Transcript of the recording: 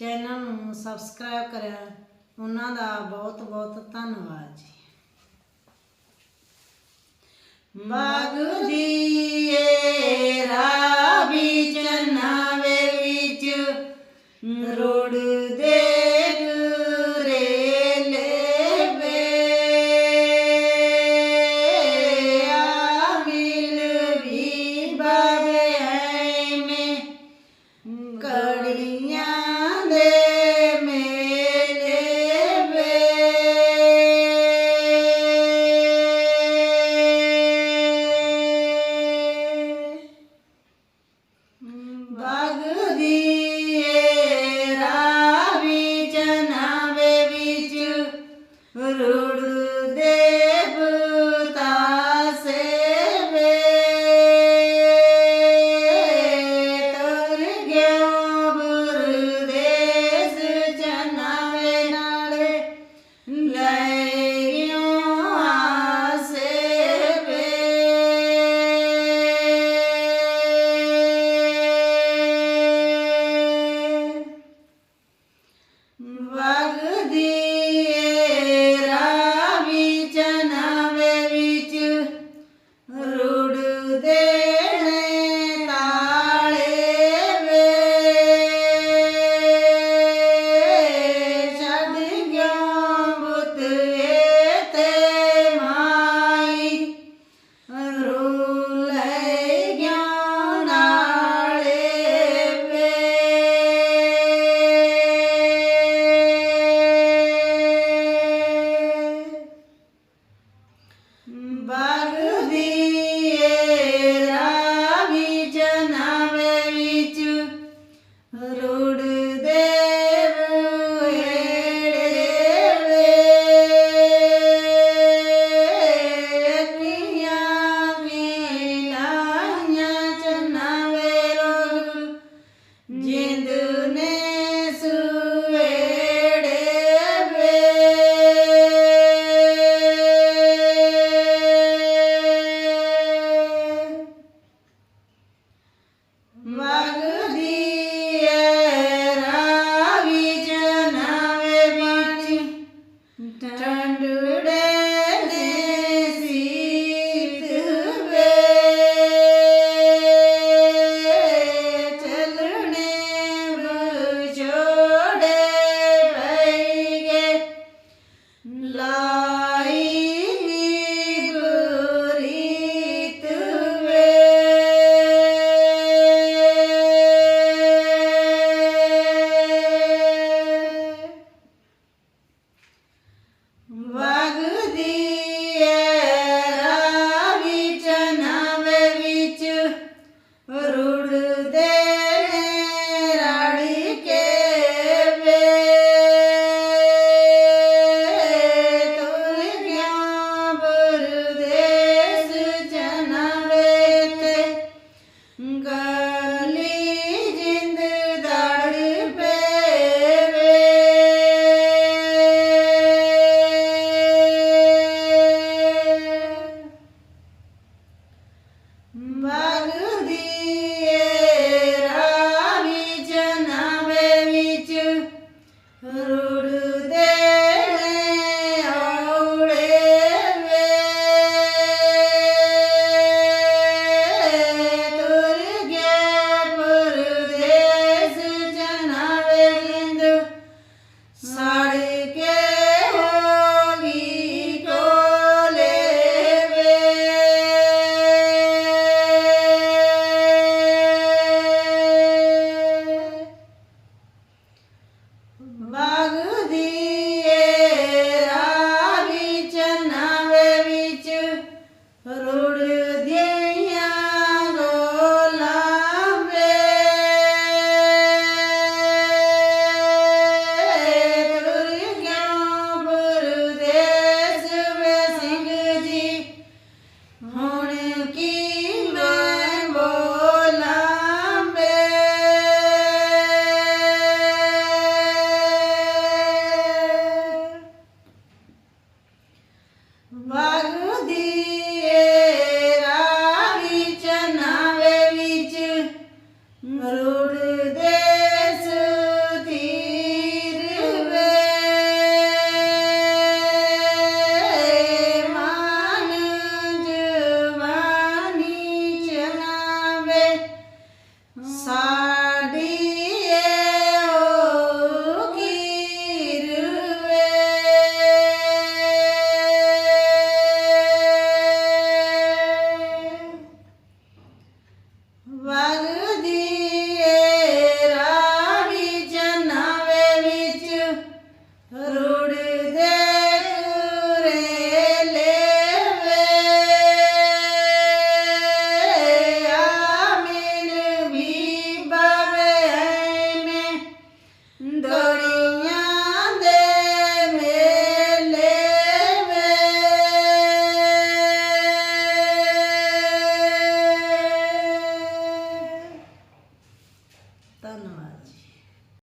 Channel ਨੂੰ subscribe ਕਰਿਆ। ਉਹਨਾਂ ਦਾ ਬਹੁਤ ਬਹੁਤ ਧੰਨਵਾਦ ਜੀ। ਮਗਦੀਏ பகுதி da, Hooray!